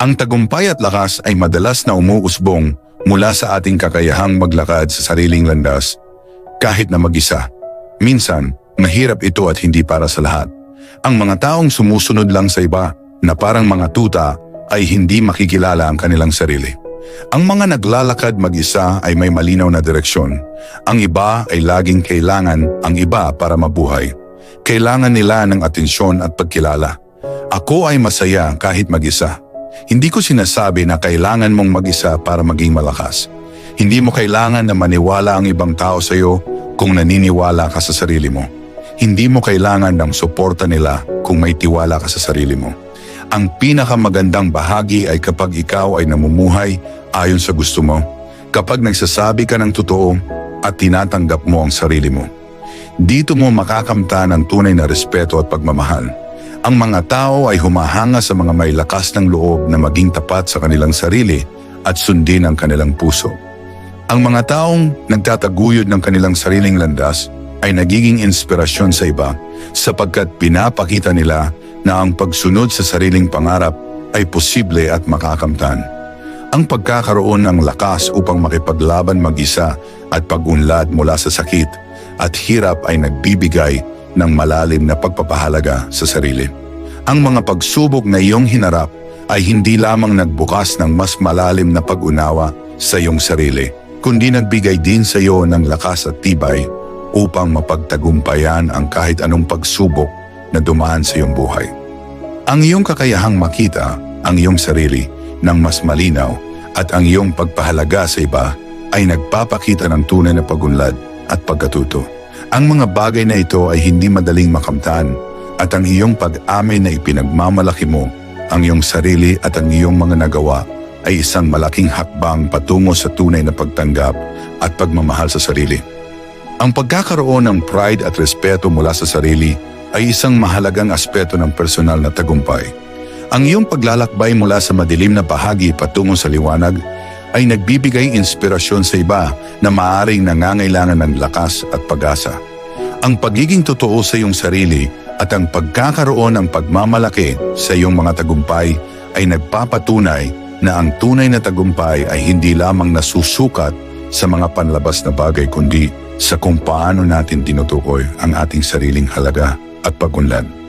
Ang tagumpay at lakas ay madalas na umuusbong mula sa ating kakayahang maglakad sa sariling landas kahit na mag-isa. Minsan, mahirap ito at hindi para sa lahat. Ang mga taong sumusunod lang sa iba na parang mga tuta ay hindi makikilala ang kanilang sarili. Ang mga naglalakad mag-isa ay may malinaw na direksyon. Ang iba ay laging kailangan ang iba para mabuhay. Kailangan nila ng atensyon at pagkilala. Ako ay masaya kahit mag-isa. Hindi ko sinasabi na kailangan mong mag-isa para maging malakas. Hindi mo kailangan na maniwala ang ibang tao sa iyo kung naniniwala ka sa sarili mo. Hindi mo kailangan ng suporta nila kung may tiwala ka sa sarili mo. Ang pinakamagandang bahagi ay kapag ikaw ay namumuhay ayon sa gusto mo. Kapag nagsasabi ka ng totoo at tinatanggap mo ang sarili mo. Dito mo makakamta ng tunay na respeto at pagmamahal. Ang mga tao ay humahanga sa mga may lakas ng loob na maging tapat sa kanilang sarili at sundin ang kanilang puso. Ang mga taong nagtataguyod ng kanilang sariling landas ay nagiging inspirasyon sa iba sapagkat pinapakita nila na ang pagsunod sa sariling pangarap ay posible at makakamtan. Ang pagkakaroon ng lakas upang makipaglaban mag-isa at pagunlad mula sa sakit at hirap ay nagbibigay ng malalim na pagpapahalaga sa sarili. Ang mga pagsubok na iyong hinarap ay hindi lamang nagbukas ng mas malalim na pag-unawa sa iyong sarili, kundi nagbigay din sa iyo ng lakas at tibay upang mapagtagumpayan ang kahit anong pagsubok na dumaan sa iyong buhay. Ang iyong kakayahang makita ang iyong sarili ng mas malinaw at ang iyong pagpahalaga sa iba ay nagpapakita ng tunay na pagunlad at pagkatuto. Ang mga bagay na ito ay hindi madaling makamtan at ang iyong pag-amin na ipinagmamalaki mo ang iyong sarili at ang iyong mga nagawa ay isang malaking hakbang patungo sa tunay na pagtanggap at pagmamahal sa sarili. Ang pagkakaroon ng pride at respeto mula sa sarili ay isang mahalagang aspeto ng personal na tagumpay. Ang iyong paglalakbay mula sa madilim na bahagi patungo sa liwanag ay nagbibigay inspirasyon sa iba na maaring nangangailangan ng lakas at pag-asa. Ang pagiging totoo sa iyong sarili at ang pagkakaroon ng pagmamalaki sa iyong mga tagumpay ay nagpapatunay na ang tunay na tagumpay ay hindi lamang nasusukat sa mga panlabas na bagay kundi sa kung paano natin tinutukoy ang ating sariling halaga at pagunlad.